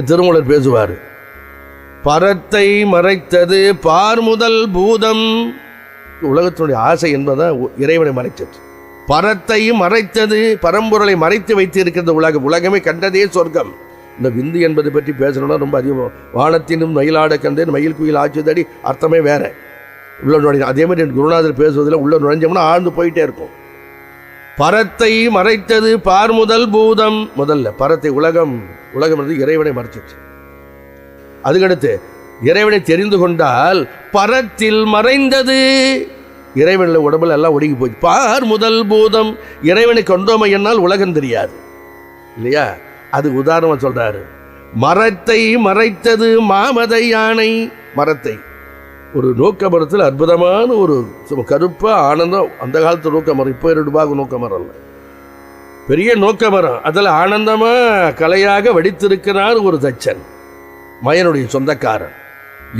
திருமூலர் பேசுவார். பரத்தை மறைத்தது பார் முதல் பூதம். உலகத்தினுடைய ஆசை என்பதான் உ- இறைவனை மறைச்சது பரத்தை மறைத்தது பரம்பொருளை மறைத்து வைத்து இருக்கிறது உலகம். உலகமே கண்டதே சொர்க்கம். இந்த விந்து என்பது பற்றி பேசணும்னா ரொம்ப அதிகம். வானத்தினும் மயிலாட கண்டேன் மயில் குயில் ஆச்சுதடி அர்த்தமே வேற. உள்ள நுழைஞ்ச அதே மாதிரி என் குருநாதர் பேசுவதில் உள்ள நுழைஞ்சோம்னா ஆழ்ந்து போயிட்டே இருக்கும். பரத்தை மறைத்தது பார் முதல் பூதம். முதல்ல பரத்தை உலகம் உலகம் என்பது இறைவனை மறைச்சிச்சு அதுக்கடுத்து இறைவனை தெரிந்து கொண்டால் பரத்தில் மறைந்தது. இறைவனில் உடம்புல எல்லாம் ஒடுங்கி போச்சு. பார் முதல் பூதம். இறைவனை கொண்டோமை என்னால் உலகம் தெரியாது. இல்லையா? அது உதாரணமாக சொல்றாரு. மரத்தை மறைத்தது மாமத யானை. மரத்தை ஒரு நோக்க மரத்தில் அற்புதமான ஒரு கருப்பாக ஆனந்தம். அந்த காலத்து நோக்க மரம் இப்போ ரெண்டு பாகு நோக்க மரம் இல்லை. பெரிய நோக்க மரம் அதில் ஆனந்தமாக கலையாக வடித்திருக்கிறார் ஒரு தச்சன் மயனுடைய சொந்தக்காரன்.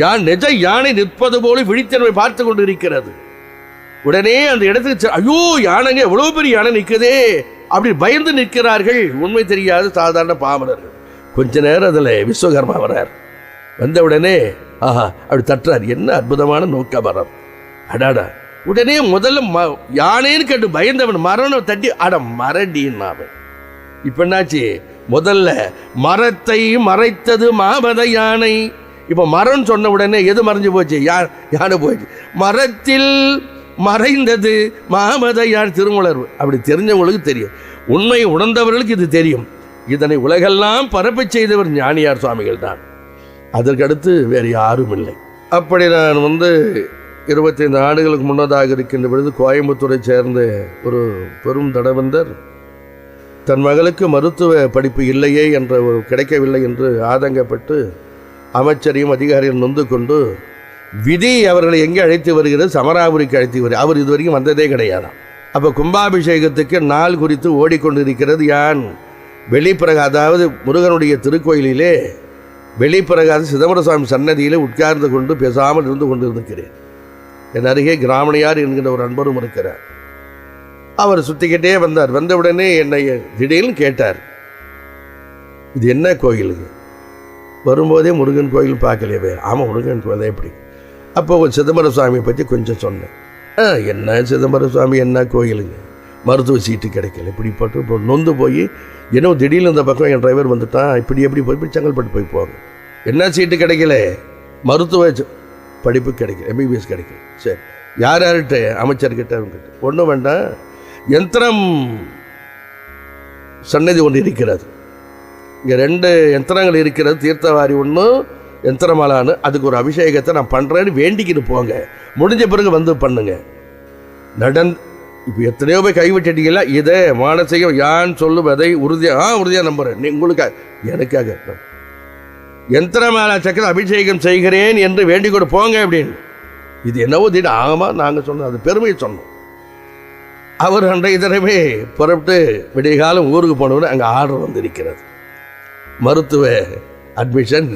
யான் நிஜ யானை நிற்பது போல விழித்தன்மை பார்த்து கொண்டு இருக்கிறது உடனே அந்த இடத்துக்கு ஐயோ யானைங்க எவ்வளோ பெரிய யானை நிற்குதே அப்படி பயந்து நிற்கிறார்கள். உண்மை தெரியாது சாதாரண பாமரர்கள். கொஞ்ச நேரம் அதில் விஸ்வகர்மா வரார் வந்தவுடனே ஆஹா அப்படி தட்டுறார். என்ன அற்புதமான நோக்க மரம் அடாடா. உடனே முதல்ல ம யானைன்னு கேட்டு பயந்தவன் மரணம் தட்டி அட மரடின்னு அவன். இப்ப என்னாச்சு? முதல்ல மரத்தை மறைத்தது மாமத யானை. இப்போ மரம் சொன்ன உடனே எது மறைஞ்சு போச்சு? யா யானை போச்சு மரத்தில் மறைந்தது மாமத யான். திருமலர் அப்படி தெரிஞ்சவங்களுக்கு தெரியும். உண்மையை உணர்ந்தவர்களுக்கு இது தெரியும். இதனை உலகெல்லாம் பரப்பச் செய்தவர் ஞானியார் சுவாமிகள் தான். அதற்கடுத்து வேறு யாரும் இல்லை. அப்படி நான் வந்து இருபத்தைந்து ஆண்டுகளுக்கு முன்னதாக இருக்கின்ற பொழுது கோயம்புத்தூரை சேர்ந்த ஒரு பெரும் தடவந்தர் தன் மகளுக்கு மருத்துவ படிப்பு இல்லையே என்ற ஒரு கிடைக்கவில்லை என்று ஆதங்கப்பட்டு அமைச்சரையும் அதிகாரியும் நொந்து கொண்டு விதி அவர்களை எங்கே அழைத்து வருகிறது? சமராபுரிக்கு அழைத்து வருகிறது அவர் இதுவரைக்கும் வந்ததே கிடையாதாம். அப்போ கும்பாபிஷேகத்துக்கு நாள் குறித்து ஓடிக்கொண்டிருக்கிறது யான்? வெளிப்பிறகு அதாவது முருகனுடைய திருக்கோயிலிலே வெளிப்பிறகாத சிதம்பரசாமி சன்னதியிலே உட்கார்ந்து கொண்டு பேசாமல் இருந்து கொண்டிருக்கிறேன். என் அருகே கிராமணியார் என்கிற ஒரு அன்பரும் இருக்கிறார். அவர் சுத்திக்கிட்டே வந்தார். வந்தவுடனே என்னை திடீர்னு கேட்டார். இது என்ன கோயிலுங்க வரும்போதே முருகன் கோயில் பார்க்கலையவே. ஆமாம் முருகன் கோயில் எப்படி அப்போ சிதம்பர சுவாமியை பற்றி கொஞ்சம் சொன்னேன். ஆ என்ன சிதம்பர சுவாமி என்ன கோயிலுங்க? மருத்துவ சீட்டு கிடைக்கல. இப்படிப்பட்டு இப்போ நொந்து போய் என்னோ திடீர்னு இந்த பக்கம் என் டிரைவர் வந்துட்டான் இப்படி எப்படி போய் இப்படி செங்கல்பட்டு போய் போவாங்க. என்ன சீட்டு கிடைக்கல? மருத்துவ படிப்பு கிடைக்கல எம்பிபிஎஸ் கிடைக்கல. சரி யார் யார்கிட்ட அமைச்சர்கிட்ட அவங்ககிட்ட? ஒன்றும் வேண்டாம். யந்திரம் சன்னதி ஒன்று இருக்கிறது. இங்கே ரெண்டு யந்திரங்கள் இருக்கிறது தீர்த்தவாரி ஒன்று யந்திரமாலான்னு அதுக்கு ஒரு அபிஷேகத்தை நான் பண்ணுறேன்னு வேண்டிக்கிட்டு போங்க. முடிஞ்ச பிறகு வந்து பண்ணுங்க. நடந் இப்போ எத்தனையோ போய் கைவிட்டுட்டீங்களா இதை மானசீகம் யான் அதை உறுதியாக ஆ உறுதியாக நம்புகிறேன் நீ உங்களுக்காக எனக்காக யந்திரமாலா சக்கர அபிஷேகம் செய்கிறேன் என்று வேண்டிக் கொண்டு போங்க அப்படின்னு. இது என்னவோ திடீர் ஆகமாக நாங்கள் சொன்னோம் அது பெருமையை சொன்னோம். அவர் அன்றைய தினமே புறப்பட்டு விடிய காலம் ஊருக்கு போனவுடனே அங்கே ஆர்டர் வந்திருக்கிறது. மருத்துவ அட்மிஷன்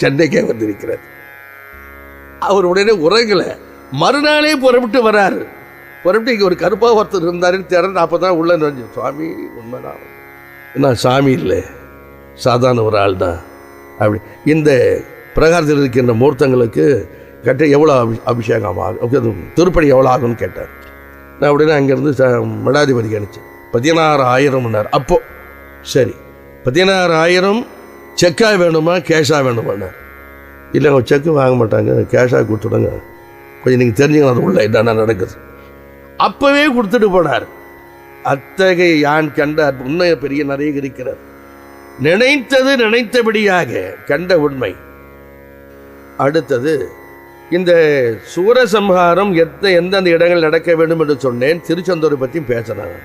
சென்னைக்கே வந்திருக்கிறது. அவர் உடனே உறங்கலை. மறுநாளே புறப்பட்டு வராரு. புறப்பட்டு இங்கே ஒரு கருப்பாக ஒருத்தர் இருந்தாருன்னு திறந்து அப்போ தான் உள்ள நுழைஞ்சு சுவாமி உண்மைதான். நான் சாமி இல்லை. சாதாரண ஒரு ஆள் தான். அப்படி. இந்த பிரகாரத்தில் இருக்கின்ற மூர்த்தங்களுக்கு கட்ட எவ்வளோ அபி அபிஷேகம் ஆகும்? ஓகே, அது திருப்பணி எவ்வளோ ஆகும்னு கேட்டார். நான் அப்படின்னா அங்கேருந்து ச மடாதிபதி கணிச்சேன் பதினாறு ஆயிரம்னார் அப்போது சரி. பதினாறு ஆயிரம் செக்காக வேணுமா கேஷாக வேணுமாண்ணார் இல்லை அவங்க செக்கு வாங்க மாட்டாங்க. கேஷாக கொடுத்துடுங்க. கொஞ்சம் நீங்கள் தெரிஞ்சுக்கணும் அது உள்ள என்னென்ன நடக்குது. அப்பவே கொடுத்துட்டு போனார். அத்தகைய யான் கண்டார் உண்மைய பெரிய நிறைய இருக்கிறார். நினைத்தது நினைத்தபடியாக கண்ட உண்மை. அடுத்தது இந்த சூரசம்ஹாரம் எத்த எந்தெந்த இடங்கள் நடக்க வேண்டும் என்று சொன்னேன். திருச்செந்தூரை பற்றியும் பேசினாங்க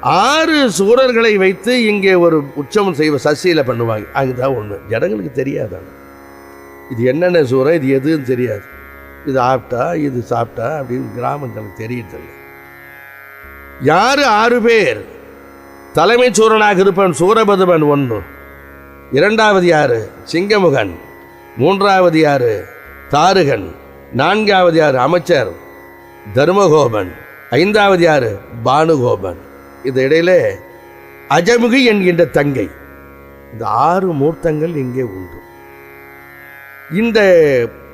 ஆறு சூரர்களை வைத்து இங்கே ஒரு உற்சவம் செய்வ சசியில பண்ணுவாங்க. அதுதான் ஒன்று ஜனங்களுக்கு தெரியாதான? இது என்னென்ன சூரம்? இது எதுன்னு தெரியாது. இது ஆப்டா இது சாப்பிட்டா அப்படின்னு கிராமங்களுக்கு தெரியறதில்லை யாரு ஆறு பேர்? தலைமை சூரனாக இருப்பவன் சூரபதுமன் ஒன்று. இரண்டாவது யாரு? சிங்கமுகன். மூன்றாவது யாரு? தாருகன். நான்காவது யாரு? அமைச்சர். தர்மகோபன். ஐந்தாவது யாரு? பானுகோபன். இந்த இடையிலே அஜமுகி என்கின்ற தங்கை. இந்த ஆறு மூர்த்தங்கள் இங்கே உண்டு. இந்த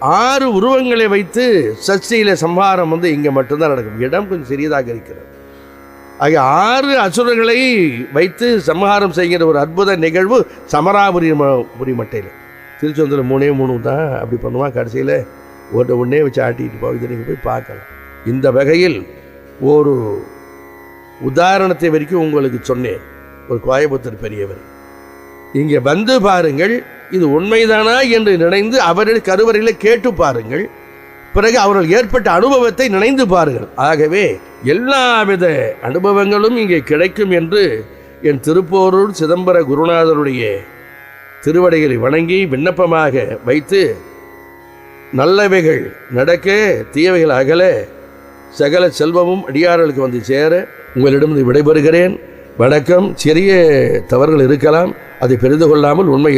ஆறு உருவங்களை வைத்து சஷ்டியில சம்ஹாரம் வந்து இங்கே மட்டும்தான் நடக்கும். இடம் கொஞ்சம் சிறியதாக இருக்கிறது. ஆகிய ஆறு அசுரர்களை வைத்து சம்ஹாரம் செய்கிற ஒரு அற்புத நிகழ்வு சமராபுரி புரி மட்டையில். திருச்செந்தூரில் மூணே மூணு தான் அப்படி பண்ணுவான். கடைசியில் ஒன்று ஒன்றே வச்சு ஆட்டிட்டு போய் இதை நீங்கள் போய் பார்க்கலாம். இந்த வகையில் ஒரு உதாரணத்தை வரைக்கும் உங்களுக்கு சொன்னேன். ஒரு கோயம்புத்தூர் பெரியவர். இங்கே வந்து பாருங்கள் இது உண்மைதானா என்று நினைந்து அவர்கள் கருவறையில் கேட்டு பாருங்கள். பிறகு அவர்கள் ஏற்பட்ட அனுபவத்தை நினைந்து பாருங்கள். ஆகவே எல்லாவித அனுபவங்களும் இங்கே கிடைக்கும் என்று என் திருப்போரூர் சிதம்பர குருநாதருடைய திருவடைகளை வணங்கி விண்ணப்பமாக வைத்து நல்லவைகள் நடக்க தீயவைகள் அகல சகல செல்வமும் அடியார்களுக்கு வந்து சேர உங்களிடம் விடைபெறுகிறேன். வணக்கம். சிறிய தவறுகள் இருக்கலாம். அதை பெரிது கொள்ளாமல் உண்மை